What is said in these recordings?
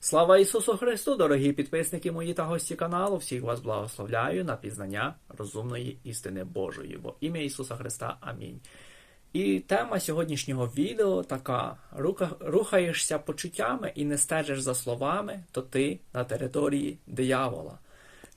Слава Ісусу Христу, дорогі підписники мої та гості каналу. Всіх вас благословляю на пізнання розумної істини Божої. Во ім'я Ісуса Христа. Амінь. І тема сьогоднішнього відео така: рухаєшся почуттями і не стежиш за словами, то ти на території диявола.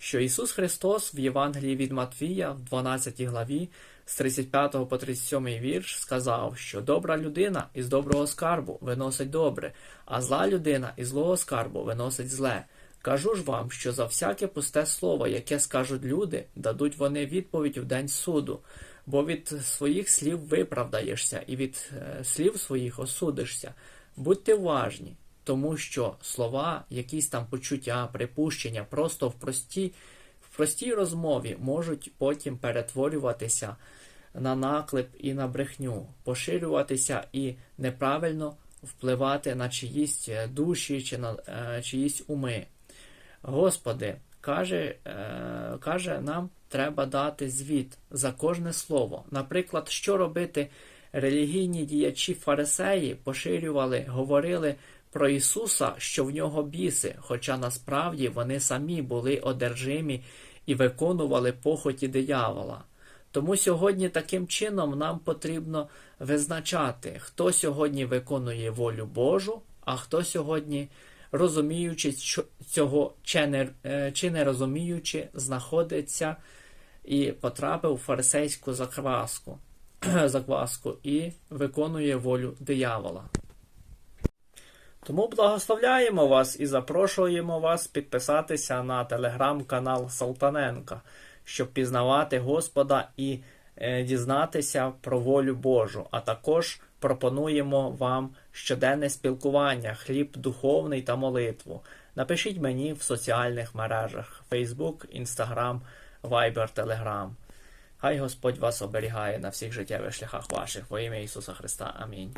Що Ісус Христос в Євангелії від Матвія в 12 главі з 35 по 37 вірш сказав, що добра людина із доброго скарбу виносить добре, а зла людина із злого скарбу виносить зле. Кажу ж вам, що за всяке пусте слово, яке скажуть люди, дадуть вони відповідь в день суду, бо від своїх слів виправдаєшся, і від е, слів своїх осудишся. Будьте уважні, тому що слова, якісь там почуття, припущення, просто в простій, в простій розмові можуть потім перетворюватися на наклеп і на брехню, поширюватися і неправильно впливати на чиїсь е, душі чи на е, чиїсь уми. Господи, каже, е, каже, нам треба дати звіт за кожне слово. Наприклад, що робити релігійні діячі фарисеї поширювали, говорили про Ісуса, що в нього біси, хоча насправді вони самі були одержимі і виконували похоті диявола. Тому сьогодні таким чином нам потрібно визначати, хто сьогодні виконує волю Божу, а хто сьогодні, розуміючи цього е, чи не розуміючи, знаходиться і потрапив у фарисейську закваску, закваску і виконує волю диявола. Тому благословляємо вас і запрошуємо вас підписатися на телеграм-канал Салтаненка, щоб пізнавати Господа і е, дізнатися про волю Божу. А також пропонуємо вам щоденне спілкування, хліб духовний та молитву. Напишіть мені в соціальних мережах Facebook, Instagram, Viber, Telegram. Хай Господь вас оберігає на всіх життєвих шляхах ваших. Во ім'я Ісуса Христа. Амінь.